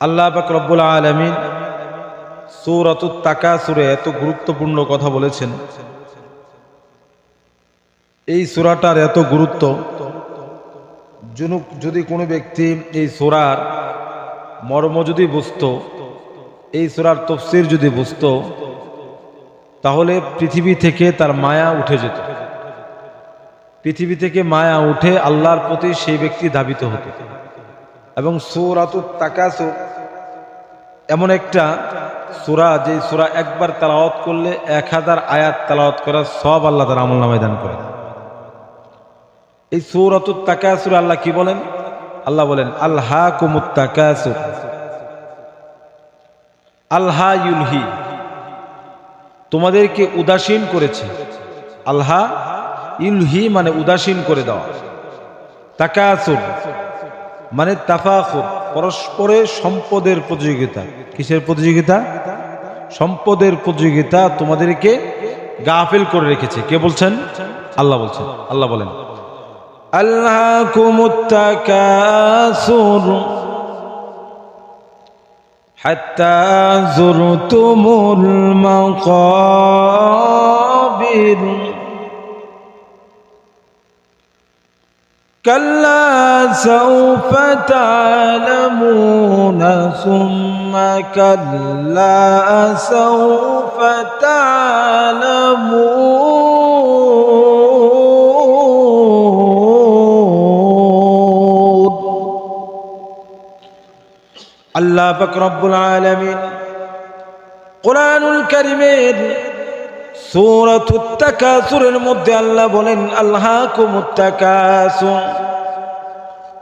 আল্লাহ পাক রব্বুল আলমিন সৌরত তাকা সুরে এত গুরুত্বপূর্ণ কথা বলেছেন। এই সুরাটার এত গুরুত্ব। যদি কোনো ব্যক্তি এই সুরার মর্ম যদি বুঝত, এই সুরার তফসির যদি বুঝত, তাহলে পৃথিবী থেকে তার মায়া উঠে যেত। পৃথিবী থেকে মায়া উঠে আল্লাহর প্রতি সেই ব্যক্তি ধাবিত হতো। এবং সৌরাতুর তাকাসুর এমন একটা সুরা যে সুরা একবার তালাওয়াত করলে এক হাজার আয়াত তালাওয়াত করার সব আল্লাহ তার আমল নামায় দান করে এই সৌরাতুর তাকাসুর আল্লাহ কি বলেন? আল্লাহ বলেন আল্লাহ কুমুত তাকাসুর। আল্লাহ ইউলহি। তোমাদেরকে উদাসীন করেছে। আল্লাহ ইলহি মানে উদাসীন করে দেওয়া। তাকাসুর মানে তাফাখুর। পরস্পরের সম্পদের প্রতিযোগিতা কিসের প্রতিযোগিতা সম্পদের প্রতিযোগিতা তোমাদেরকে গাফিল করে রেখেছে কে বলছেন আল্লাহ বলছেন আল্লাহ বলেন আল্লাহ কুমুত্তাকাসুর حتى زرتم المقابر كلا سوف تعلمون ثم كلا سوف تعلمون আল্লাহ পাক রব্বুল আলামিন কোরআনুল কারীমের সূরাতুত তাকাসুরের মধ্যে আল্লাহ বলেন আল্লাহকুমুত তাকাসুর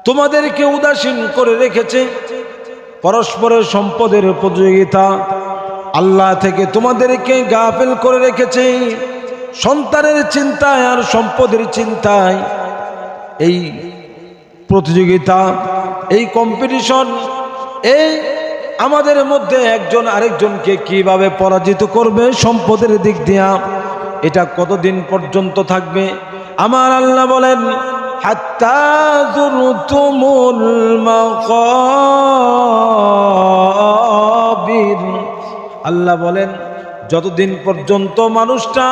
তোমাদেরকে উদাসীন করে রেখেছে পরস্পরের সম্পদের প্রতিযোগিতা আল্লাহ থেকে তোমাদেরকে গাফেল করে রেখেছে সন্তানের চিন্তায় আর সম্পদের চিন্তায়। এই প্রতিযোগিতা, এই কম্পিটিশন এই আমাদের মধ্যে একজন আরেকজনকে কীভাবে পরাজিত করবে সম্পদের দিক দিয়া, এটা কতদিন পর্যন্ত থাকবে? আমার আল্লাহ বলেন আল্লাহ বলেন, যতদিন পর্যন্ত মানুষটা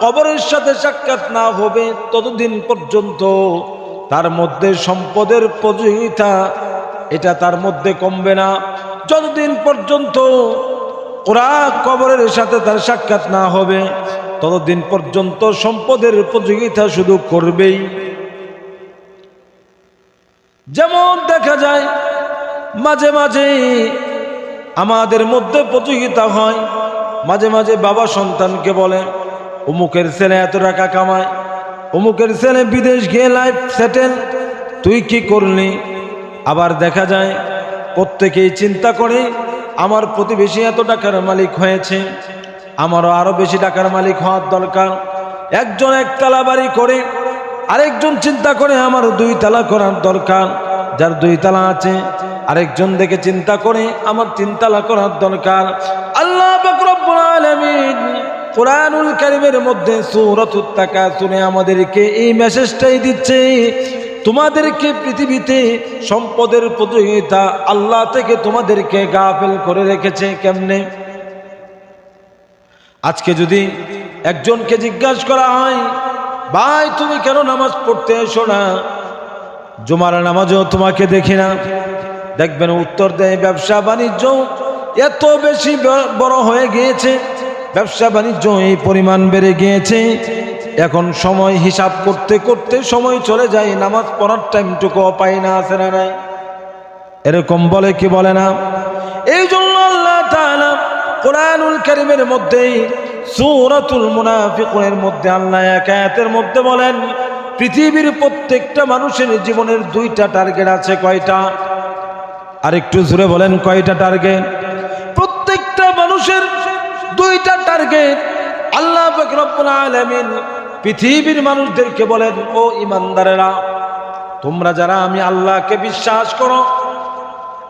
কবরের সাথে সাক্ষাৎ না হবে, ততদিন পর্যন্ত তার মধ্যে সম্পদের প্রতিযোগিতা, এটা তার মধ্যে কমবে না। যতদিন পর্যন্ত ওরা কবরের সাথে তার সাক্ষাৎ না হবে, ততদিন পর্যন্ত সম্পদের প্রতিযোগিতা শুধু করবেই। যেমন দেখা যায়, মাঝে মাঝে আমাদের মধ্যে প্রতিযোগিতা হয়। মাঝে মাঝে বাবা সন্তানকে বলে, অমুকের ছেলে এত টাকা কামায়, অমুকের ছেলে বিদেশ গিয়ে লাইফ সেটেল তুই কি করলি? আবার দেখা যায়, প্রত্যেকেই চিন্তা করে, আমার প্রতিবেশী এত টাকার মালিক হয়েছে, আমারও আরও বেশি টাকার মালিক হওয়ার দরকার। একজন একতলা বাড়ি করে আরেকজন চিন্তা করে আমার দুই তালা করার দরকার। যার দুই তালা আছে, আরেকজন দেখে চিন্তা করে, আমার তিন তালা করার দরকার। আল্লাহ কোরআনুল কারিমের মধ্যে সূরাতুত তাকাসুরে আমাদেরকে এই মেসেজটাই দিচ্ছে, তোমাদেরকে পৃথিবীতে সম্পদের প্রতিযোগিতা আল্লাহ থেকে তোমাদেরকে গাফেল করে রেখেছে কেমনে? আজকে যদি একজনকে জিজ্ঞাসা করা হয় ভাই, তুমি কেন নামাজ পড়তে এসো না? জুমার নামাজও তোমাকে দেখি না। দেখবেন উত্তর দেয়, ব্যবসা বাণিজ্য এত বেশি বড় হয়ে গিয়েছে। ব্যবসা বাণিজ্য এই পরিমাণ বেড়ে গিয়েছে। এখন সময় হিসাব করতে করতে সময় চলে যায়, নামাজ পড়ার টাইমটুকু পাই না, আছে না নাই? এরকম বলে কি বলে না? এই জন্য আল্লাহ কোরআনুল কারীমের মধ্যে সূরাতুল মুনাফিকুনের মধ্যে আল্লাহ এক আয়াতের মধ্যে বলেন, পৃথিবীর প্রত্যেকটা মানুষের জীবনের দুইটা টার্গেট আছে, কয়টা? আরেকটু জোরে বলেন, কয়টা টার্গেট? প্রত্যেকটা মানুষের দুইটা টার্গেট। আল্লাহ আলামিন পৃথিবীর মানুষদেরকে বলেন, ও ইমানদারেরা তোমরা যারা আমি আল্লাহকে বিশ্বাস করো,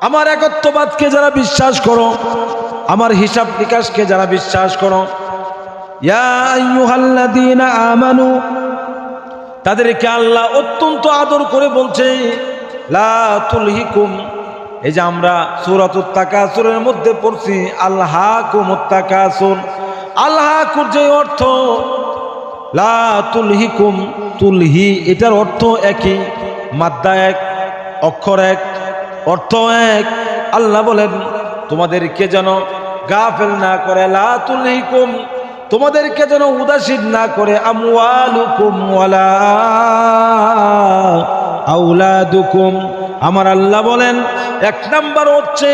আমার একত্ববাদকে যারা বিশ্বাস করো, আমার হিসাব নিকাশকে যারা বিশ্বাস করো আমানু, তাদেরকে আল্লাহ অত্যন্ত আদর করে বলছে, লা তুলহিকুম, এই যে আমরা সুরাতুত তাকাসুরের মধ্যে পড়ছি আল্লাহ কুমুত্তাকাসুর আল্লাহ যে অর্থ, লা তুলহিকুম, তুলহি, এটার অর্থ একই, মাদ্দা এক, অক্ষর এক, অর্থ এক। আল্লাহ বলেন, তোমাদেরকে যেন গাফেল না করে, লা তুলহিকুম তোমাদেরকে যেন উদাসীন না করে, আমওয়ালুকুম আমার আল্লাহ বলেন, এক নাম্বার হচ্ছে,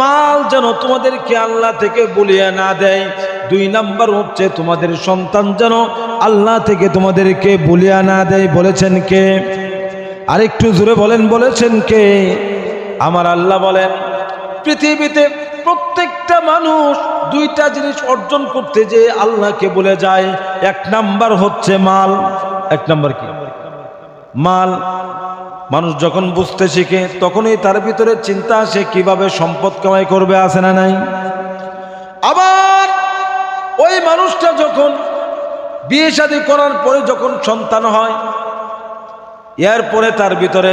মাল যেন তোমাদেরকে আল্লাহ থেকে বলিয়ে না দেয়। দুই নাম্বার হচ্ছে, তোমাদের সন্তান যেন আল্লাহ থেকে তোমাদেরকে বলিয়া না দেয়। বলেছেন কে? আরেকটু জোরে বলেন, বলেছেন কে? আমার আল্লাহ বলেন, পৃথিবীতে প্রত্যেকটা মানুষ দুইটা জিনিস অর্জন করতে যে আল্লাহকে বলে যায়। এক নাম্বার হচ্ছে মাল। এক নাম্বার কি? মাল। মানুষ যখন বুঝতে শিখে, তখনই তার ভিতরে চিন্তা আসে, কীভাবে সম্পদ কামাই করবে আসে না নাই? আবার ওই মানুষটা যখন বিয়ে শাদী করার পরে যখন সন্তান হয়, এরপরে তার ভিতরে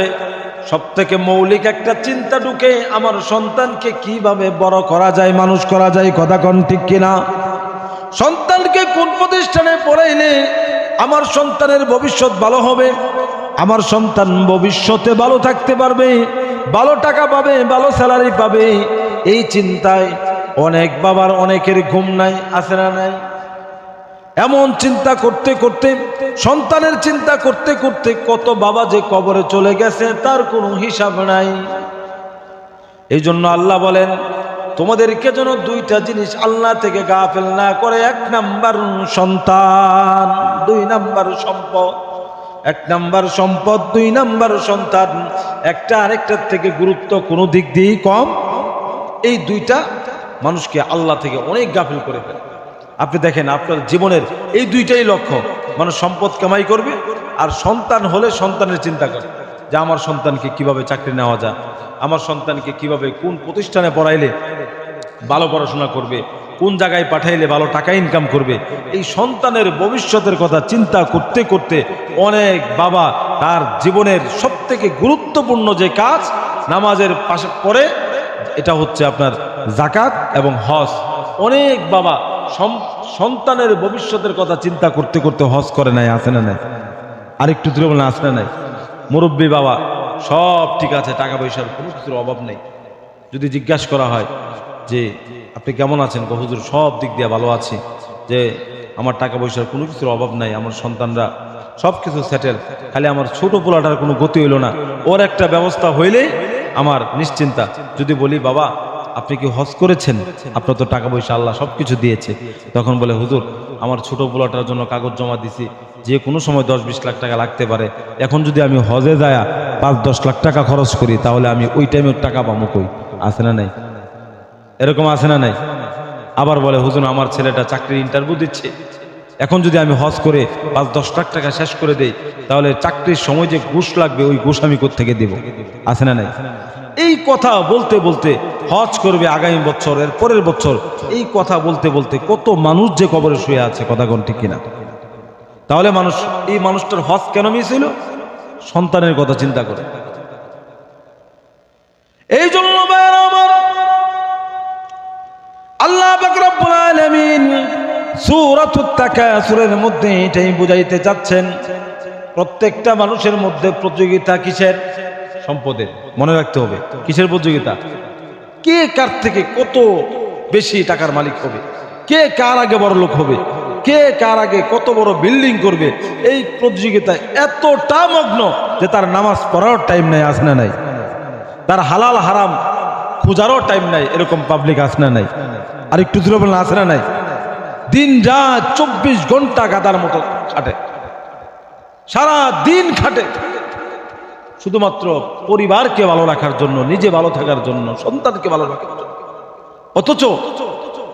সব থেকে মৌলিক একটা চিন্তা ঢুকে আমার সন্তানকে কীভাবে বড় করা যায়, মানুষ করা যায়, কথা কন ঠিক কিনা? সন্তানকে কোন প্রতিষ্ঠানে পড়াইলে আমার সন্তানের ভবিষ্যৎ ভালো হবে? আমার সন্তান ভবিষ্যতে ভালো থাকতে পারবে, ভালো টাকা পাবে, ভালো স্যালারি পাবে, এই চিন্তায় অনেক বাবার অনেকের ঘুম নাই, আছে না নাই? এমন চিন্তা করতে করতে, সন্তানের চিন্তা করতে করতে কত বাবা যে কবরে চলে গেছে তার কোনো হিসাব নাই। এই জন্য আল্লাহ বলেন, তোমাদেরকে যেন দুইটা জিনিস আল্লাহ থেকে গাফেল না করে, এক নাম্বার সন্তান, দুই নাম্বার সম্পদ। এক নাম্বার সম্পদ, দুই নাম্বার সন্তান, একটা আরেকটার থেকে গুরুত্ব কোনো দিক দিয়েই কম। এই দুইটা মানুষকে আল্লাহ থেকে অনেক গাফিল করে ফেলে। আপনি দেখেন আপনার জীবনের এই দুইটাই লক্ষ্য। মানুষ সম্পদ কামাই করবে আর সন্তান হলে সন্তানের চিন্তা করবে যে আমার সন্তানকে কীভাবে চাকরি নেওয়া যায়, আমার সন্তানকে কীভাবে কোন প্রতিষ্ঠানে পড়াইলে ভালো পড়াশোনা করবে, কোন জায়গায় পাঠাইলে ভালো টাকা ইনকাম করবে। এই সন্তানের ভবিষ্যতের কথা চিন্তা করতে করতে অনেক বাবা তার জীবনের সব থেকে গুরুত্বপূর্ণ যে কাজ নামাজের পাশে পরে এটা হচ্ছে আপনার জাকাত এবং হজ। অনেক বাবা সম- সন্তানের ভবিষ্যতের কথা চিন্তা করতে করতে হজ করে নাই আসে না নাই? আরেকটু দূরে বলে আসে না নাই? মুরব্বী বাবা, সব ঠিক আছে, টাকা পয়সার কোনো কিছুর অভাব নেই। যদি জিজ্ঞাসা করা হয় যে, আপনি কেমন আছেন? হুজুর, সব দিক দিয়ে ভালো আছি। যে, আমার টাকা পয়সার কোনো কিছুর অভাব নাই, আমার সন্তানরা সব কিছু সেটেল খালি আমার ছোট পোলাটার কোনো গতি হইল না। ওর একটা ব্যবস্থা হইলেই আমার নিশ্চিন্তা। যদি বলি, বাবা আপনি কি হজ করেছেন? আপনার তো টাকা পয়সা আল্লাহ সব কিছু দিয়েছে। তখন বলে, হুজুর, আমার ছোট পোলাটার জন্য কাগজ জমা দিছি। যে কোনো সময় দশ বিশ লাখ টাকা লাগতে পারে। এখন যদি আমি হজে যায় পাঁচ দশ লাখ টাকা খরচ করি, তাহলে আমি ওই টাইমে টাকা পাবো কই? আছে না নাই? এরকম আছে না নাই? আবার বলে, হুজুর, আমার ছেলেটা চাকরির ইন্টারভিউ দিচ্ছে। এখন যদি আমি হজ করে পাঁচ, দশ লাখ টাকা শেষ করে দেই, তাহলে চাকরির সময় যে ঘুষ লাগবে, ওই ঘুষ আমি থেকে দেব? আছে না নাই? এই কথা বলতে বলতে হজ করবে আগামী বছর, এর পরের বছর, এই কথা বলতে বলতে কত মানুষ যে কবরে শুয়ে আছে, কথা কোন ঠিক কিনা? তাহলে মানুষ, এই মানুষটার হজ কেন হইল? সন্তানের কথা চিন্তা করে। এই জন্য আল্লাহ সূরাতুত তাকাসুরের মধ্যে এটাই বুঝাইতে যাচ্ছেন প্রত্যেকটা মানুষের মধ্যে প্রতিযোগিতা কিসের? সম্পদের। মনে রাখতে হবে, কিসের প্রতিযোগিতা? কে কার থেকে কত বেশি টাকার মালিক হবে? কে কার আগে বড় লোক হবে? কে কার আগে কত বড় বিল্ডিং করবে? এই প্রতিযোগিতা এতটা মগ্ন যে তার নামাজ পড়ার টাইম নাই, আসনা নাই। তার হালাল হারাম খোঁজারও টাইম নাই, এরকম পাবলিক আসনা নাই। আর একটু দূরে বলেন, আসনা নাই। দিন রাত চব্বিশ ঘণ্টা গাদার মতো খাটে। সারা দিন খাটে। শুধুমাত্র পরিবারকে ভালো রাখার জন্য, নিজে ভালো থাকার জন্য, সন্তানকে ভালো রাখার জন্য। অথচ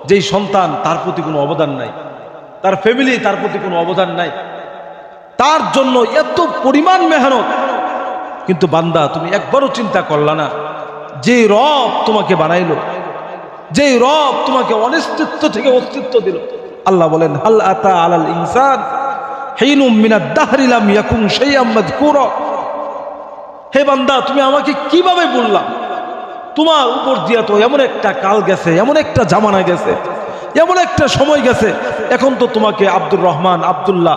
যেই সন্তান, তার প্রতি কোনো অবদান নাই। তার ফ্যামিলি তার প্রতি কোনো অবদান নাই। তার জন্য এত পরিমাণ মেহনত। কিন্তু বান্দা, তুমি একবারও চিন্তা করলা না যে রব তোমাকে বানাইলো যে রব তোমাকে অনিস্তিত্ব থেকে অস্তিত্ব দিল আল্লাহ বলেন, হাল আতা আলাল ইনসান? হেইনুম মিনাদ দাহরিলাম ইয়াকুম শাইআম মাযকুরা। হে বান্দা, তুমি আমাকে কীভাবে বললাম তোমার উপর দিয়া তো এমন একটা কাল গেছে, এমন একটা জামানা গেছে, এমন একটা সময় গেছে। এখন তো তোমাকে আব্দুর রহমান, আব্দুল্লাহ,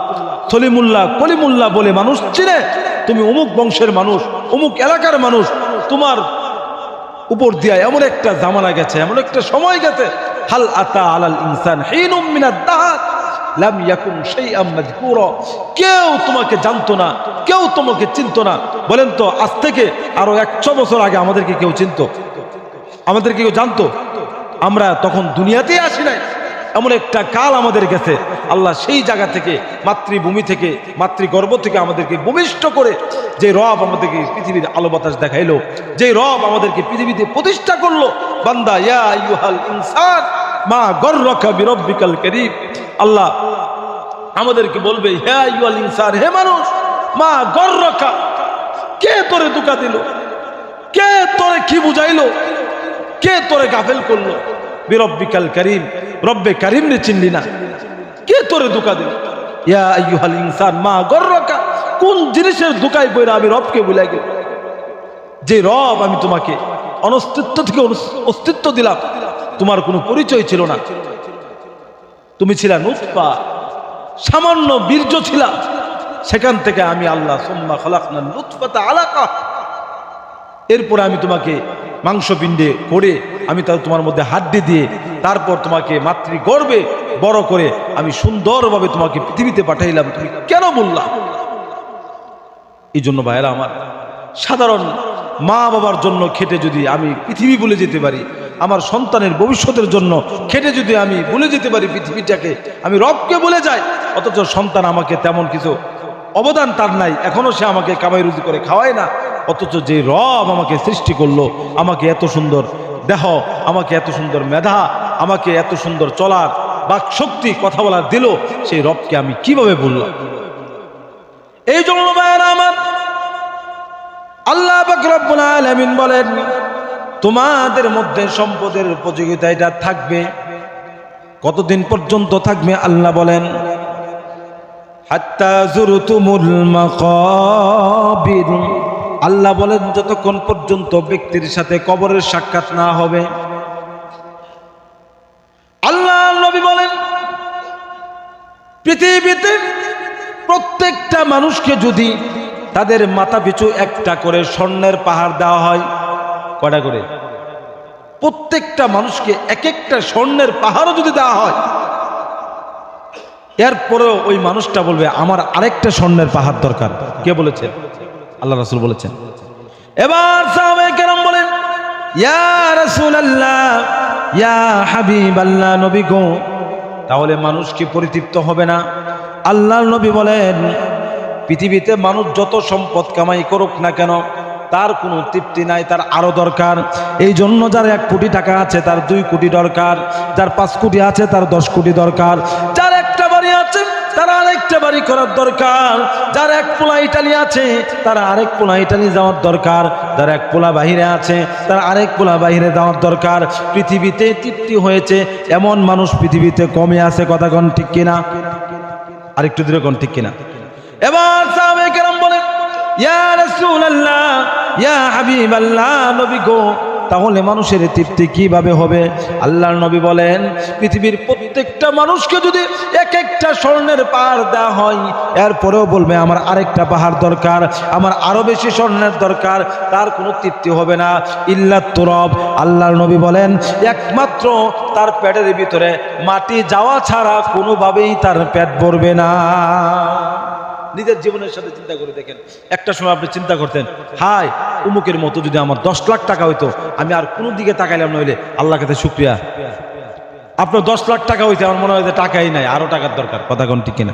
সলিমুল্লাহ, কলিমুল্লাহ বলে মানুষ চিনে। তুমি অমুক বংশের মানুষ, অমুক এলাকার মানুষ। তোমার উপর দিয়া এমন একটা জামানা গেছে, এমন একটা সময় গেছে। হাল আতা আলাল ইনসান হিনুম মিনাদ দাহার লাম ইয়াকুম শাইআম মাযকুরা। কেউ তোমাকে জানতো না, কেউ তোমাকে চিনতো না। বলেন তো, আজ থেকে আরও একশো বছর আগে আমাদেরকে কেউ চিনতো? আমাদেরকে কেউ জানতো? আমরা তখন দুনিয়াতেই আসি নাই। এমন একটা কাল আমাদের গেছে। আল্লাহ সেই জায়গা থেকে, মাতৃভূমি থেকে, মাতৃগর্ভ থেকে আমাদেরকে ভূমিষ্ঠ করে যে রব আমাদেরকে পৃথিবীর আলো বাতাস দেখাইলো, যে রব আমাদেরকে পৃথিবীতে প্রতিষ্ঠা করল। বান্দা, ইয়া ইনসান, মা গর্রকা বিরব্বিকাল কারীম। আল্লাহ আমাদেরকে বলবে, হে আইয়ুহাল ইনসান, হে মানুষ, মা গর্রকা, কে তোরে দুকা দিল? কে তোরে কি বুঝাইলো? কে তোরে গাফেল করল? বিরব্বিকাল করিম, রব্বে করিম রে চিনলি না। কে তোরে ধোকা দিল? ইয়া আইয়ুহাল ইনসান, মা গর্রকা, কোন জিনিসের ধোকায় পড়ে আমি রবকে ভুলে গেল যে রব আমি তোমাকে অনস্তিত্ব থেকে অস্তিত্ব দিলাম, তোমার কোনো পরিচয় ছিল না। তুমি ছিলা নুৎফা সামান্য বীর্য ছিলা। সেখান থেকে আমি আল্লাহ, সুম্মা খলাকনা নুৎফাতা আলাকা। এরপরে আমি তোমাকে মাংসপিণ্ডে করে আমি তাহলে তোমার মধ্যে হাড্ডি দিয়ে তারপর তোমাকে মাতৃ গর্বে বড় করে আমি সুন্দরভাবে তোমাকে পৃথিবীতে পাঠাইলাম। তুমি কেন বললাম এই জন্য ভাইয়েরা আমার সাধারণ মা বাবার জন্য খেটে যদি আমি পৃথিবী বলে যেতে পারি, আমার সন্তানের ভবিষ্যতের জন্য খেটে যদি আমি বলে যেতে পারি পৃথিবীটাকে, আমি রবকে বলে যাই, অথচ সন্তান আমাকে তেমন কিছু অবদান তার নাই এখনও সে আমাকে কামাই রুজি করে খাওয়ায় না। অথচ যে রব আমাকে সৃষ্টি করল, আমাকে এত সুন্দর দেহ, আমাকে এত সুন্দর মেধা, আমাকে এত সুন্দর চলার বাক শক্তি কথা বলার দিল, সেই রবকে আমি কীভাবে বললাম? এই জন্য আমার আল্লাহ বলেন, তোমাদের মধ্যে সম্পদের উপযোগিতা এটা থাকবে। কতদিন পর্যন্ত থাকবে আল্লাহ বলেন, হাত্তা জুরতুমুল মাকাবির। আল্লাহ বলেন, যতক্ষণ পর্যন্ত ব্যক্তির সাথে কবরের সাক্ষাৎ না হবে। আল্লাহ নবী বলেন, পৃথিবীতে প্রত্যেকটা মানুষকে যদি তাদের মাথা পিছু একটা করে স্বর্ণের পাহাড় দেওয়া হয় কটা করে? প্রত্যেকটা মানুষকে এক একটা স্বর্ণের পাহাড়ও যদি দেওয়া হয়, এরপরেও ওই মানুষটা বলবে, আমার আরেকটা স্বর্ণের পাহাড় দরকার। কে বলেছেন আল্লাহ রাসুল বলেছেন। এবার সাহাবায়ে কেরাম বলেন, ইয়া রাসূলুল্লাহ, ইয়া হাবিবাল্লাহ, নবী গো, তাহলে মানুষ কি পরিতৃপ্ত হবে না? আল্লাহ নবী বলেন, পৃথিবীতে মানুষ যত সম্পদ কামাই করুক না কেন তার কোনো তৃপ্তি নাই, তার আরও দরকার। এই জন্য যার এক কোটি টাকা আছে, তার দুই কোটি দরকার। যার পাঁচ কোটি আছে, তার দশ কোটি দরকার। যার একটা বাড়ি আছে, তার আরেকটা বাড়ি করার দরকার। যার এক পোলা ইটালি আছে, তার আরেক পোলা ইটালি যাওয়ার দরকার। যার এক পোলা বাহিরে আছে, তার আরেক পোলা বাহিরে যাওয়ার দরকার। পৃথিবীতে তৃপ্তি হয়েছে, এমন মানুষ পৃথিবীতে কমে আছে, কথা কোন ঠিক কিনা? আরেকটু দূরে কোন ঠিক কিনা? এবার সাহাবে বলেন ইয়া তাহলে মানুষের তৃপ্তি কীভাবে হবে? আল্লাহর নবী বলেন, পৃথিবীর প্রত্যেকটা মানুষকে যদি এক একটা স্বর্ণের পাহাড় দেওয়া হয়, এরপরেও বলবে, আমার আরেকটা পাহাড় দরকার, আমার আরও বেশি স্বর্ণের দরকার, তার কোনো তৃপ্তি হবে না। ইল্লা তুরব, আল্লাহর নবী বলেন, একমাত্র তার পেটের ভিতরে মাটি যাওয়া ছাড়া কোনোভাবেই তার পেট ভরবে না। নিজের জীবনের সাথে চিন্তা করে দেখেন। একটা সময় আপনি চিন্তা করতেন হাই উমুকের মতো যদি আমার দশ লাখ টাকা হইতো, আমি আর কোনো দিকে তাকাইলাম নইলে আল্লাহ কাছে শুক্রিয়া। আপনার দশ লাখ টাকা হইতে আমার মনে হয় যে টাকাই নাই, আরও টাকার দরকার, কথা কোন ঠিক কিনা?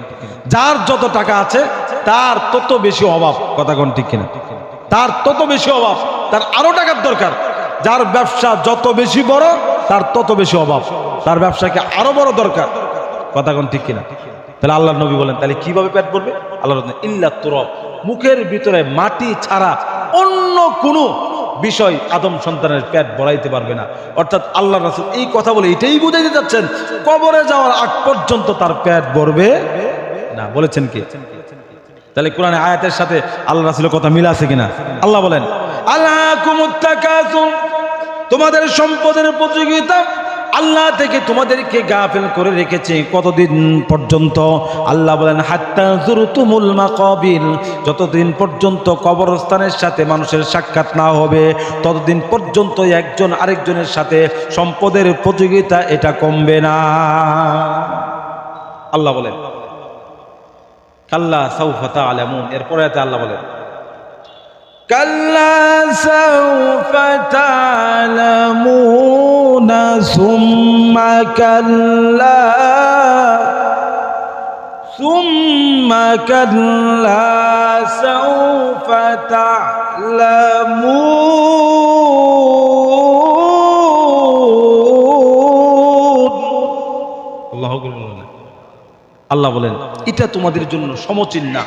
যার যত টাকা আছে, তার তত বেশি অভাব, কথা কোন ঠিক কিনা? তার তত বেশি অভাব, তার আরও টাকার দরকার। যার ব্যবসা যত বেশি বড়, তার তত বেশি অভাব। তার ব্যবসাকে আরও বড় দরকার, কথা কোন ঠিক কিনা? তাহলে আল্লাহ নবী বলেন, তাহলে কীভাবে পেট পড়বে আল্লাহ ইল্লা তুরব মুখের ভিতরে মাটি ছাড়া অন্য কোনো বিষয় আদম সন্তানের পেট বড়াইতে পারবে না। অর্থাৎ আল্লাহ রাসুল এই কথা বলে এটাই বুঝাইতে যাচ্ছেন, কবরে যাওয়ার আগ পর্যন্ত তার পেট ভরবে না। বলেছেন কি? তাহলে কোরআনে আয়াতের সাথে আল্লাহ রাসুলের কথা মিল আছে কিনা? আল্লাহ বলেন, আল্লাহ তোমাদের সম্পদের প্রতিযোগিতা আল্লাহ থেকে তোমাদেরকে গাফেল করে রেখেছে কতদিন পর্যন্ত? আল্লাহ বলেন, হাত্তা জুরুতুমুল মাকাবির যতদিন পর্যন্ত কবরস্থানের সাথে মানুষের সাক্ষাৎ না হবে, ততদিন পর্যন্ত একজন আরেকজনের সাথে সম্পদের প্রতিযোগিতা এটা কমবে না। আল্লাহ বলেন, কাল্লা সাউফাতা আলামুন এরপরে আল্লাহ বলেন كلا سوف تعلمون ثم كلا ثم كلا سوف تعلمون الله أكبر আল্লাহ বলেন এটা তোমাদের জন্য সমচিন না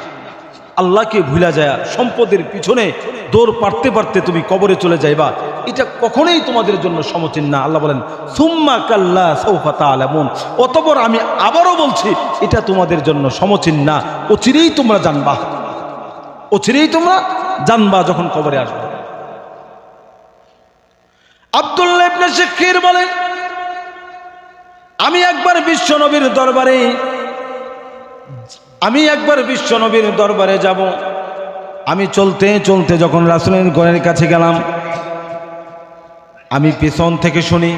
আল্লাহকে ভুলা যায়, সম্পদের পিছনে দৌড় পারতে পারতে তুমি কবরে চলে যাইবা। এটা কখনোই তোমাদের জন্য সমচিন না। আল্লাহ বলেন, সুম্মা কাল্লা সৌফাতা আলামুন অতপর আমি আবারও বলছি, এটা তোমাদের জন্য সমচিন না। অচিরেই তোমরা জানবা। অচিরেই তোমরা জানবা যখন কবরে আসবে। আব্দুল্লাহ ইবনে বলে আমি একবার বিশ্ব নবীর দরবারে আমি একবার বিশ্ব নবীর দরবারে যাব। আমি চলতে চলতে যখন রাসুলের গড়ের কাছে গেলাম, আমি পিছন থেকে শুনি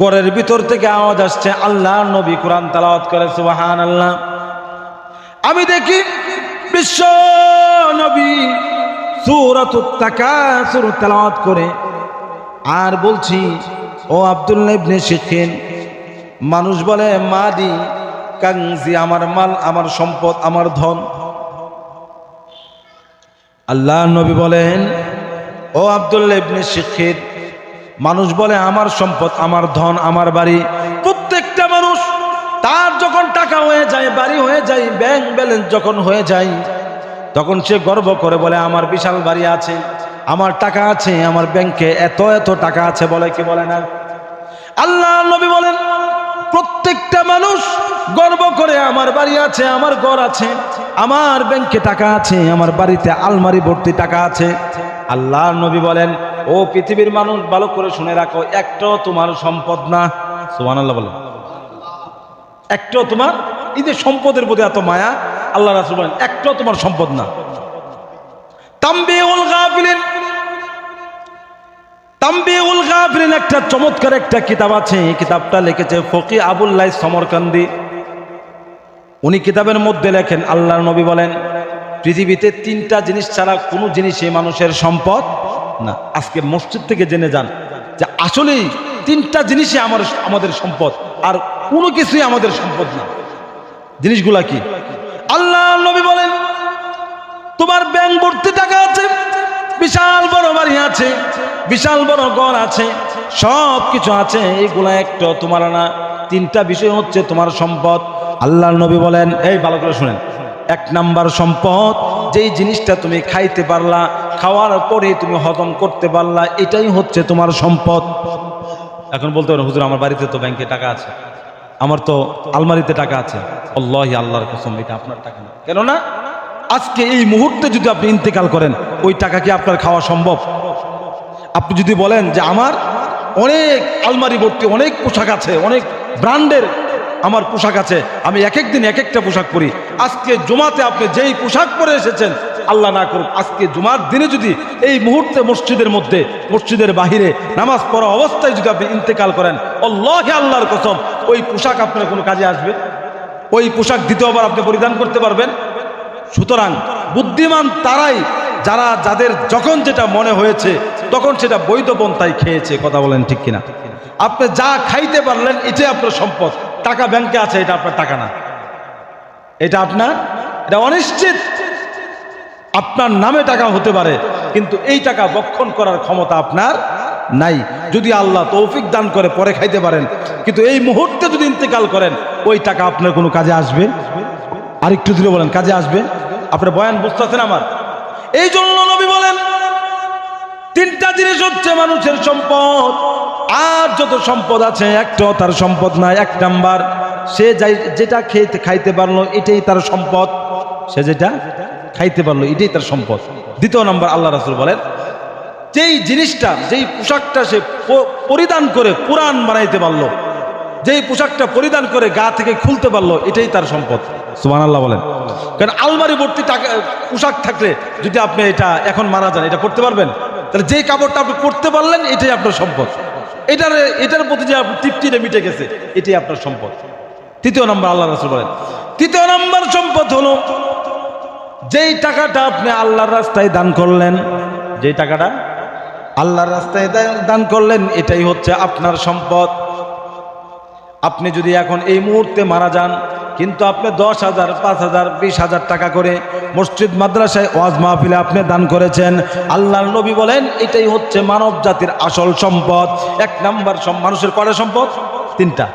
গড়ের ভিতর থেকে আওয়াজ আসছে, আল্লাহ নবী কোরআন তালাওয়াত করে সুবাহান আল্লাহ আমি দেখি বিশ্ব নবী সুরত তাকাসুর তালাওয়াত করে, আর বলছি, ও আব্দুল্লাহ ইবনে শিখিন মানুষ বলে মা মাদি কাংজি আমার মাল, আমার সম্পদ, আমার ধন। আল্লাহ নবী বলেন, ও আব্দুল্লাহ শিক্ষিত, মানুষ বলে, আমার সম্পদ, আমার ধন, আমার বাড়ি। প্রত্যেকটা মানুষ, তার যখন টাকা হয়ে যায়, বাড়ি হয়ে যায়, ব্যাংক ব্যালেন্স যখন হয়ে যায়, তখন সে গর্ব করে বলে, আমার বিশাল বাড়ি আছে, আমার টাকা আছে, আমার ব্যাংকে এত এত টাকা আছে, বলে কি বলে না? আল্লাহ নবী বলেন প্রত্যেকটা মানুষ গর্ব করে, আমার বাড়ি আছে, আমার ঘর আছে, আমার ব্যাংকে টাকা আছে, আমার বাড়িতে আলমারি ভর্তি টাকা আছে। আল্লাহ নবী বলেন, ও পৃথিবীর মানুষ, ভালো করে শুনে রাখো, একটাও তোমার সম্পদ না। সুমান আল্লাহ বলেন। একটাও তোমার, এই যে সম্পদের প্রতি এত মায়া, আল্লাহ রাসুল বলেন, একটাও তোমার সম্পদ না। তাম্বে উল গাফিলিন তাম্বিউল গাফিলিন একটা চমৎকার একটা কিতাব আছে। কিতাবটা লিখেছে ফকি আবুল্লাহ সমরকান্দি। উনি কিতাবের মধ্যে লেখেন, আল্লাহর নবী বলেন, পৃথিবীতে তিনটা জিনিস ছাড়া কোনো জিনিসই মানুষের সম্পদ না। আজকে মসজিদ থেকে জেনে যান যে আসলেই তিনটা জিনিসই আমার, আমাদের সম্পদ, আর কোনো কিছুই আমাদের সম্পদ না। জিনিসগুলা কি? আল্লাহ নবী বলেন, তোমার ব্যাংক ভর্তি টাকা আছে বিশাল বড় বাড়ি আছে, বিশাল বড় ঘর আছে, সব কিছু আছে এইগুলা একটা তোমার না। তিনটা বিষয় হচ্ছে তোমার সম্পদ। আল্লাহ নবী বলেন, এই ভালো করে শুনেন। এক নাম্বার সম্পদ, যেই জিনিসটা তুমি খাইতে পারলা, খাওয়ার পরে তুমি হজম করতে পারলা, এটাই হচ্ছে তোমার সম্পদ। এখন বলতে পারো হুজুর, আমার বাড়িতে তো ব্যাংকে টাকা আছে। আমার তো আলমারিতে টাকা আছে। আল্লাহ আল্লাহর কসম, এটা আপনার টাকা না। কেননা আজকে এই মুহূর্তে যদি আপনি ইন্তেকাল করেন, ওই টাকা কি আপনার খাওয়া সম্ভব? আপনি যদি বলেন যে আমার অনেক আলমারি ভর্তি, অনেক পোশাক আছে, অনেক ব্র্যান্ডের আমার পোশাক আছে, আমি এক এক দিন এক একটা পোশাক পরি। আজকে জুমাতে আপনি যেই পোশাক পরে এসেছেন, আল্লাহ না করুক, আজকে জুমার দিনে যদি এই মুহূর্তে মসজিদের মধ্যে, মসজিদের বাহিরে নামাজ পড়া অবস্থায় যদি আপনি ইন্তেকাল করেন অল্লাহ আল্লাহর কসম, ওই পোশাক আপনার কোনো কাজে আসবে? ওই পোশাক দ্বিতীয়বার আপনি পরিধান করতে পারবেন? সুতরাং বুদ্ধিমান তারাই যারা যাদের যখন যেটা মনে হয়েছে, তখন সেটা বৈধ পন্থায় খেয়েছে, কথা বলেন ঠিক কিনা। আপনি যা খাইতে পারলেন, এটাই আপনার সম্পদ। টাকা ব্যাংকে আছে, এটা আপনার টাকা না। এটা আপনার, এটা অনিশ্চিত। আপনার নামে টাকা হতে পারে, কিন্তু এই টাকা বক্ষণ করার ক্ষমতা আপনার নাই। যদি আল্লাহ তৌফিক দান করে, পরে খাইতে পারেন। কিন্তু এই মুহূর্তে যদি ইন্তেকাল করেন, ওই টাকা আপনার কোনো কাজে আসবে? আরেকটু দূরে বলেন, কাজে আসবে? আপনার বয়ান বুঝতেছেন আমার? এই জন্য নবী বলেন, তিনটা জিনিস হচ্ছে মানুষের সম্পদ। আর যত সম্পদ আছে, একটাও তার সম্পদ নাই এক নাম্বার, সে যাই, যেটা খেতে, খাইতে পারল, এটাই তার সম্পদ। সে যেটা খাইতে পারল, এটাই তার সম্পদ। দ্বিতীয় নাম্বার, আল্লাহ রাসুল বলেন, যেই জিনিসটা, যেই পোশাকটা সে পরিধান করে কোরআন বানাইতে পারল, যেই পোশাকটা পরিধান করে গা থেকে খুলতে পারল, এটাই তার সম্পদ। সুমান আল্লাহ বলেন। কারণ আলমারি ভর্তি টাকা পোশাক থাকলে যদি আপনি এটা এখন মারা যান, এটা পড়তে পারবেন? তাহলে যেই কাপড়টা আপনি পড়তে পারলেন, এটাই আপনার সম্পদ। এটার এটার প্রতি যে তৃপ্তিটা মিটে গেছে, এটাই আপনার সম্পদ। তৃতীয় নম্বর আল্লাহ রসুল বলেন, তৃতীয় নম্বর সম্পদ হলো, যেই টাকাটা আপনি আল্লাহর রাস্তায় দান করলেন, যেই টাকাটা আল্লাহর রাস্তায় দান করলেন, এটাই হচ্ছে আপনার সম্পদ। আপনি যদি এখন এই মুহূর্তে মারা যান, কিন্তু আপনি দশ হাজার, পাঁচ হাজার, বিশ হাজার টাকা করে মসজিদ, মাদ্রাসায় ওয়াজ মাহফিলে আপনি দান করেছেন, আল্লাহর নবী বলেন, এটাই হচ্ছে মানব জাতির আসল সম্পদ। এক নাম্বার মানুষের কড়া সম্পদ? তিনটা।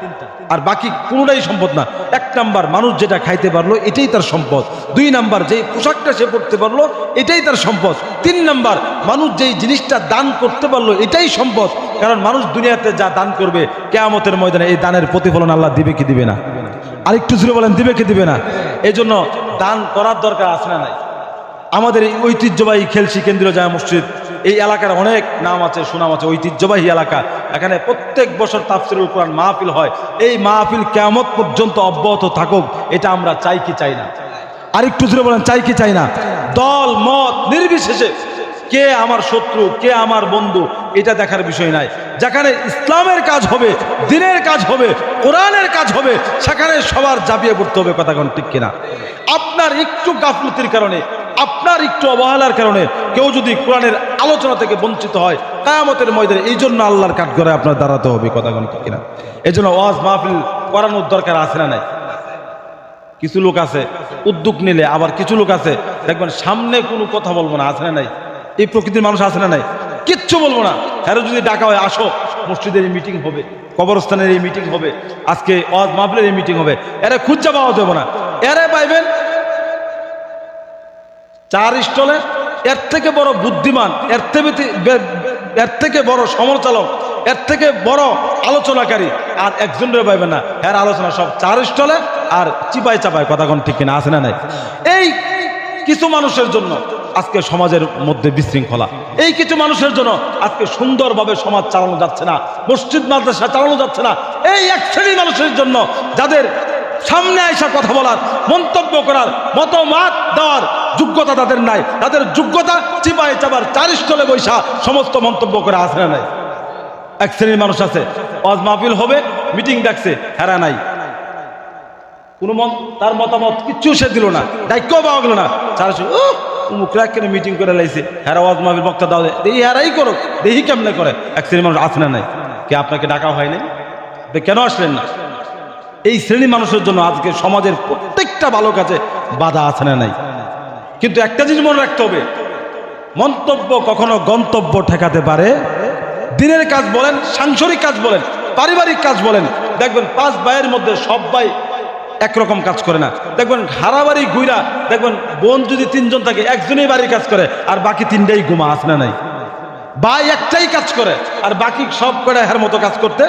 আর বাকি কোনোটাই সম্পদ না। এক নাম্বার মানুষ যেটা খাইতে পারল, এটাই তার সম্পদ। দুই নাম্বার যেই পোশাকটা সে পড়তে পারল, এটাই তার সম্পদ। তিন নাম্বার মানুষ যেই জিনিসটা দান করতে পারল, এটাই সম্পদ। কারণ মানুষ দুনিয়াতে যা দান করবে, কেয়ামতের ময়দানে এই দানের প্রতিফলন আল্লাহ দিবে কি দিবে না? আরেকটু জুড়ে বলেন, দিবে কি দিবে না? এই জন্য দান করার দরকার আছে না নাই? আমাদের ঐতিহ্যবাহী খেলসি কেন্দ্রীয় জামা মসজিদ এই এলাকার অনেক নাম আছে, সুনাম আছে, ঐতিহ্যবাহী এলাকা। এখানে প্রত্যেক বছর তাফসিরুল কোরআন মাহফিল হয়। এই মাহফিল কেমত পর্যন্ত অব্যাহত থাকুক, এটা আমরা চাই কি চাই না? আরেকটু জুড়ে বলেন, চাই কি চাই না? দল, মত, নির্বিশেষে কে আমার শত্রু, কে আমার বন্ধু, এটা দেখার বিষয় নাই। যেখানে ইসলামের কাজ হবে, দিনের কাজ হবে, কোরআনের কাজ হবে, সেখানে সবার জাপিয়ে পড়তে হবে, কথা কোন ঠিক কিনা? আপনার একটু গাফলতির কারণে আপনার একটু অবহেলার কারণে কেউ যদি কোরআনের আলোচনা থেকে বঞ্চিত হয়, কায়ামতের ময়দানে এই জন্য আল্লাহর কাঠ করে আপনার দাঁড়াতে হবে, কথা কোন ঠিক কিনা। এই জন্য ওয়াজ মাহফিল করানোর দরকার আছে না নাই? কিছু লোক আছে, উদ্যোগ নিলে আবার কিছু লোক আছে, দেখবেন সামনে কোনো কথা বলব না, আছে না নাই? এই প্রকৃতির মানুষ আছে না নাই? কিচ্ছু বলব না। হ্যাঁ যদি ডাকা হয়, আসো, মসজিদের এই মিটিং হবে, কবরস্থানের এই মিটিং হবে, আজকে অজ মাহফিলের এই মিটিং হবে। এরা খুঁজা পাওয়া যাবে না। এরা পাইবেন চার স্টলে এর থেকে বড় বুদ্ধিমান, এর থেকে এর থেকে বড় সমালোচক এর থেকে বড় আলোচনাকারী আর একজনের পাইবে না। এর আলোচনা সব চার স্টলে আর চিপাই চাপায় কথা কোন ঠিক কিনা, আছে না নাই? এই কিছু মানুষের জন্য আজকে সমাজের মধ্যে বিশৃঙ্খলা। এই কিছু মানুষের জন্য আজকে সুন্দরভাবে সমাজ চালানো যাচ্ছে না, মসজিদ, মাদ্রাসা চালানো যাচ্ছে না। এই এক শ্রেণির মানুষের জন্য যাদের সামনে আইসা কথা বলার, মন্তব্য করার, মতমাত দেওয়ার যোগ্যতা তাদের নাই। তাদের যোগ্যতা চিপায় চাবার চারিস্থলে বৈশা সমস্ত মন্তব্য করে আসে না নাই। এক শ্রেণির মানুষ আছে অজ মাহফিল হবে, মিটিং ডাকছে, হেরা নাই। কোনো মন তার মতামত কিচ্ছু সে দিল না ডাক্যও পাওয়া গেল না। চারশো মুখ কেন মিটিং করে লাইছে? হেরা ওয়াজ মাহফিল বক্তা দাও দে। দেখি হেরাই করো দেখি কেমনে করে? এক শ্রেণির মানুষ আসে না নাই। কে আপনাকে ডাকা হয় নাই? কেন আসলেন না? এই শ্রেণি মানুষের জন্য আজকে সমাজের প্রত্যেকটা ভালো কাজে বাধা আছে না নাই। কিন্তু একটা জিনিস মনে রাখতে হবে। মন্তব্য কখনো গন্তব্য ঠেকাতে পারে। দিনের কাজ বলেন, সাংসারিক কাজ বলেন, পারিবারিক কাজ বলেন, দেখবেন পাঁচ ভাইয়ের মধ্যে সব ভাই একরকম কাজ করে না। দেখবেন হারাবাড়ি ঘুরা দেখবেন বোন যদি তিনজন থাকে, একজনই বাড়ির কাজ করে, আর বাকি তিনটাই ঘুমা আছে না নাই। ভাই একটাই কাজ করে, আর বাকি সব করে হের মতো কাজ করতে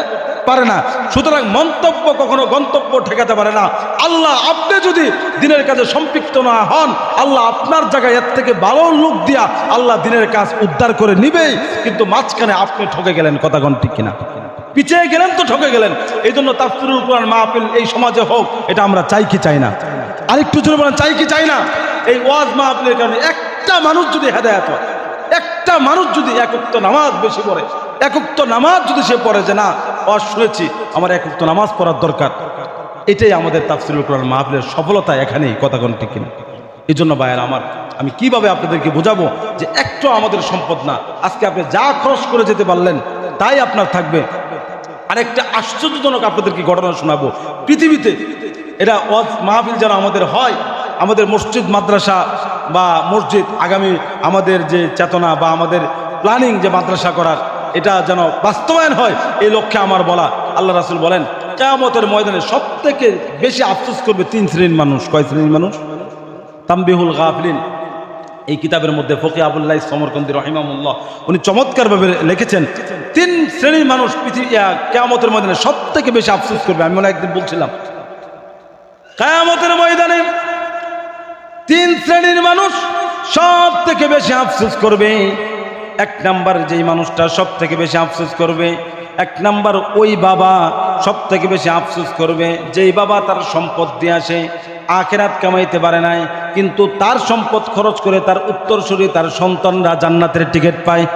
পারে না। সুতরাং মন্তব্য কখনো গন্তব্য ঠেকাতে পারে না। আল্লাহ, আপনি যদি দিনের কাজে সম্পৃক্ত না হন, আল্লাহ আপনার জায়গায় এর থেকে ভালো লোক দিয়া আল্লাহ দিনের কাজ উদ্ধার করে নিবেই। কিন্তু মাঝখানে আপনি ঠকে গেলেন কথা গণ ঠিক কিনা? পিছিয়ে গেলেন তো ঠকে গেলেন। এই জন্য তাফসিরুল কোরআন মাহফিল এই সমাজে হোক, এটা আমরা চাই কি চাই না? আরেকটু জোরে বলেন, চাই কি চাই না? এই ওয়াজ মাহফিলের কারণে একটা মানুষ যদি হেদায়াত হয়, একটা মানুষ যদি একত্র নামাজ বেশি পড়ে একত্র নামাজ যদি সে পড়ে যে না ও শুনেছি আমার একত্র নামাজ পড়ার দরকার। এটাই আমাদের তাফসিলুল কোরআন মাহফিলের সফলতা এখানেই কথা কোন ঠিক কিনা। এই জন্য ভাইয়ের আমার, আমি কীভাবে আপনাদেরকে বোঝাবো যে একটু আমাদের সম্পদ না। আজকে আপনি যা খরচ করে যেতে পারলেন, তাই আপনার থাকবে। আরেকটা আশ্চর্যজনক আপনাদেরকে ঘটনা শোনাবো। পৃথিবীতে এটা ওয়াজ মাহফিল যেন আমাদের হয়, আমাদের মসজিদ, মাদ্রাসা বা মসজিদ, আগামী আমাদের যে চেতনা বা আমাদের প্ল্যানিং যে মাদ্রাসা করার এটা যেন বাস্তবায়ন হয়, এই লক্ষ্যে আমার বলা। আল্লাহ রাসুল বলেন, কেয়ামতের ময়দানে সব থেকে বেশি আফসোস করবে তিন শ্রেণির মানুষ। কয় শ্রেণির মানুষ? তাম্বিহুল গাফলিন। এই কিতাবের মধ্যে ফকি আবুল্লাহ সমরকন্দি রহিমামুল্লাহ উনি চমৎকারভাবে লিখেছেন, তিন শ্রেণির মানুষ পৃথিবী কেয়ামতের ময়দানে সব থেকে বেশি আফসোস করবে। আমি মনে একদিন বলছিলাম। কেয়ামতের ময়দানে তিন শ্রেণির মানুষ সব থেকে বেশি আফসোস করবে। এক নাম্বার যেই মানুষটা সব থেকে বেশি আফসোস করবে, এক নাম্বার ওই বাবা সব থেকে বেশি আফসোস করবে, যেই বাবা তার সম্পদ দিয়ে আসে, আখেরাত কামাইতে পারে নাই, কিন্তু তার সম্পদ খরচ করে তার উত্তরসূরি, তার সন্তানরা জান্নাতের টিকিট পায়।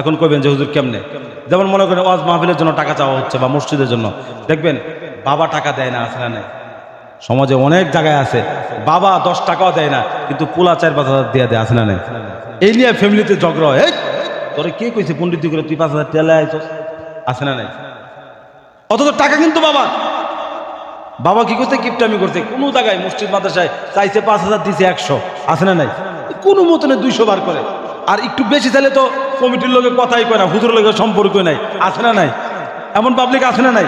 এখন কইবেন যে হুজুর কেমনে? যেমন মনে করেন ওয়াজ মাহফিলের জন্য টাকা চাওয়া হচ্ছে বা মসজিদের জন্য। দেখবেন, বাবা টাকা দেয় না আসলে নেই? সমাজে অনেক জায়গায় আছে, বাবা দশ টাকাও দেয় না, কিন্তু পোলা চার পাঁচ হাজার দিয়ে দেয় না নেই? এই নিয়ে ফ্যামিলিতে ঝগড়া হয়। "এই, তোরে কে কইছে পণ্ডিত করে তুই পাঁচ হাজার টেলে আইছ আছে না নাই? অথচ টাকা কিন্তু বাবা বাবা কি করছে কিপটামি করছে। কোনো জায়গায় মসজিদ মাদ্রাসায় চাইছে পাঁচ হাজার দিছে একশো। আছে না নাই? কোনো মতনে দুইশো বার করে। আর একটু বেশি চাইলে তো কমিটির লোকে কথাই কয় না হুজুর লোকের সম্পর্ক নাই। আছে না নাই? এমন পাবলিক আছে না নাই?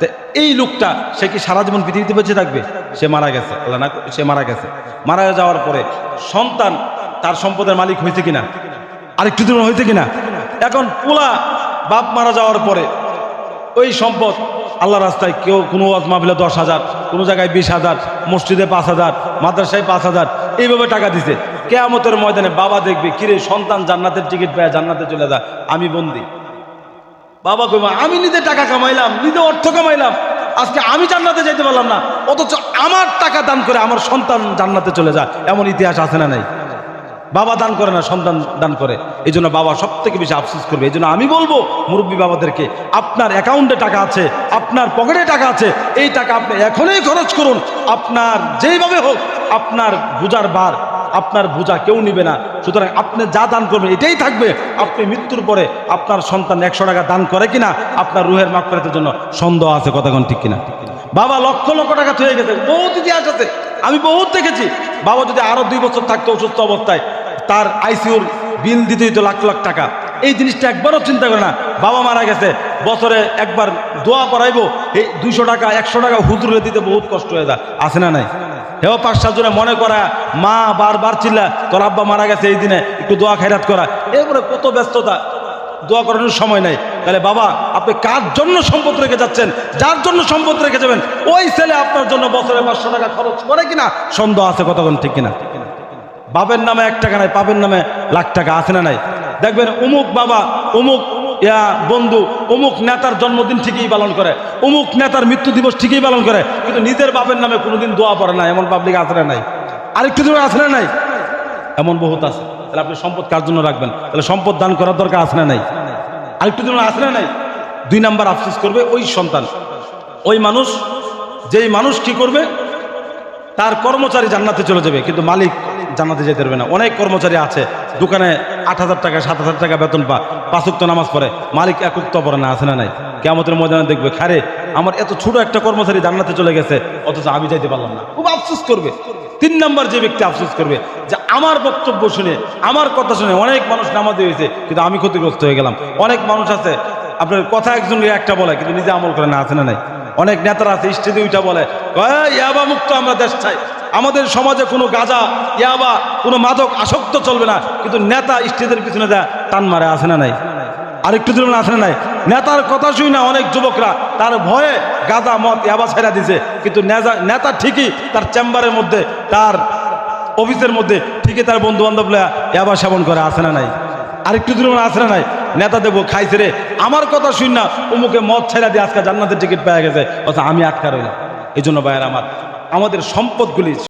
তো এই লোকটা সে কি সারা জীবন পৃথিবীতে বেঁচে থাকবে? সে মারা গেছে। আল্লাহ না সে মারা গেছে। মারা যাওয়ার পরে সন্তান তার সম্পদের মালিক হয়েছে কিনা? আরেকটু দূর হয়েছে কিনা? এখন পোলা বাপ মারা যাওয়ার পরে ওই সম্পদ আল্লাহ রাস্তায় কেউ কোনো ওয়াজ দশ হাজার, কোনো জায়গায় বিশ হাজার, মসজিদে পাঁচ হাজার, মাদ্রাসায় পাঁচ হাজার, এইভাবে টাকা দিছে। কেয়ামতের ময়দানে বাবা দেখবে, কিরে সন্তান, জান্নাতের টিকিট পায়, জান্নাতে চলে যা, আমি বন্দি। বাবা কইমা আমি নিজে টাকা কামাইলাম, নিজে অর্থ কামাইলাম, আজকে আমি জান্নাতে যেতে পারলাম না, অথচ আমার টাকা দান করে আমার সন্তান জান্নাতে চলে যায় এমন ইতিহাস আছে না নাই? বাবা দান করে না, সন্তান দান করে। এই জন্য বাবা সব থেকে বেশি আফসোস করবে। এই জন্য আমি বলব, মুরব্বী বাবাদেরকে, আপনার অ্যাকাউন্টে টাকা আছে, আপনার পকেটে টাকা আছে, এই টাকা আপনি এখনই খরচ করুন। আপনার যেইভাবে হোক, আপনার বুঝার বার আপনার বোঝা কেউ নিবে না। সুতরাং আপনি যা দান করবেন, এটাই থাকবে। আপনি মৃত্যুর পরে আপনার সন্তান একশো টাকা দান করে কিনা, আপনার রুহের মাকফেরাতের জন্য সন্দেহ আছে কথাগণ ঠিক কিনা? বাবা লক্ষ লক্ষ টাকা থয়ে গেছে, বহুত ইতিহাস আছে। আমি বহুত দেখেছি। বাবা যদি আরও দুই বছর থাকতো অসুস্থ অবস্থায় তার আইসিউর বিল দিতে হইতো লাখ লাখ টাকা। এই জিনিসটা একবারও চিন্তা করে না। বাবা মারা গেছে, বছরে একবার দোয়া করাইবো এই দুইশো টাকা, একশো টাকা হুজুরে দিতে বহুত কষ্ট হয়ে যায়। আছে না নাই? হেও পাঁচ সাতজনে মনে করা, মা বারবার চিল্লা, তোর আব্বা মারা গেছে এই দিনে, একটু দোয়া খাইরাত করা। এরপরে কত ব্যস্ততা, দোয়া করানোর সময় নাই। তাহলে বাবা, আপনি কার জন্য সম্পদ রেখে যাচ্ছেন? যার জন্য সম্পদ রেখে যাবেন? ওই ছেলে আপনার জন্য বছরে পাঁচশো টাকা খরচ করে কিনা? সন্দেহ আছে কতক্ষণ ঠিক কিনা? বাবের নামে এক টাকা নাই পাবের নামে লাখ টাকা, আছে না নাই? দেখবেন অমুক বাবা অমুক ইয়া বন্ধু অমুক নেতার জন্মদিন ঠিকই পালন করে অমুক নেতার মৃত্যু দিবস ঠিকই পালন করে, কিন্তু নিজের বাপের নামে কোনোদিন দোয়া পড়ে না, এমন পাবলিক না নাই? আরেকটু আছে না নাই? এমন বহুত আছে। তাহলে আপনি সম্পদ কার জন্য রাখবেন? তাহলে সম্পদ দান করার দরকার না নাই? আরেকটু আছে না নাই? দুই নাম্বার আফসোস করবে ওই সন্তান। ওই মানুষ, যেই মানুষ কি করবে? তার কর্মচারী জান্নাতে চলে যাবে, কিন্তু মালিক জান্নাতে যেতে পারবে না। অনেক কর্মচারী আছে, দোকানে আট হাজার টাকা, সাত হাজার টাকা বেতন পা পাঁচুক্ত নামাজ পড়ে, মালিক একুক্ত পড়ে না, আছে না নাই? কেমতের ময়দানে দেখবে খারে আমার এত ছোট একটা কর্মচারী জান্নাতে চলে গেছে, অথচ আমি যাইতে পারলাম না। খুব আফসোস করবে। তিন নম্বর যে ব্যক্তি আফসোস করবে, যে আমার বক্তব্য শুনে, আমার কথা শুনে অনেক মানুষ নামাজে হয়েছে কিন্তু আমি ক্ষতিগ্রস্ত হয়ে গেলাম। অনেক মানুষ আছে, আপনার কথা একজন একটা বলে, কিন্তু নিজে আমল করে না, আছে না নাই? অনেক নেতারা আছে স্টেজে উঠা বলে "এই, ইয়াবা মুক্ত আমরা দেশ চাই। আমাদের সমাজে কোনো গাজা ইয়াবা কোনো মাদক আসক্ত চলবে না কিন্তু নেতা স্টেজের পিছনে দেয় টান মারে আছে না নাই? আরেকটু দিন আছে না নাই? নেতার কথা শুই না অনেক যুবকরা তার ভয়ে গাঁজা মদ ইয়াবা ছেড়া দিছে কিন্তু নেতা ঠিকই তার চেম্বারের মধ্যে তার অফিসের মধ্যে ঠিকই তার বন্ধু বান্ধব ইয়াবা সেবন করে আসে না নাই? আরেকটু দূরে আছে না নাই? নেতা দেবো, খাইছে রে। আমার কথা শুন না, অমুকে মদ ছেড়া দিয়ে আজকে জান্নাতের টিকিট পাওয়া গেছে। অথচ আমি আটকা রইলাম। এই জন্য ভাইয়ের আমার, আমাদের সম্পদগুলি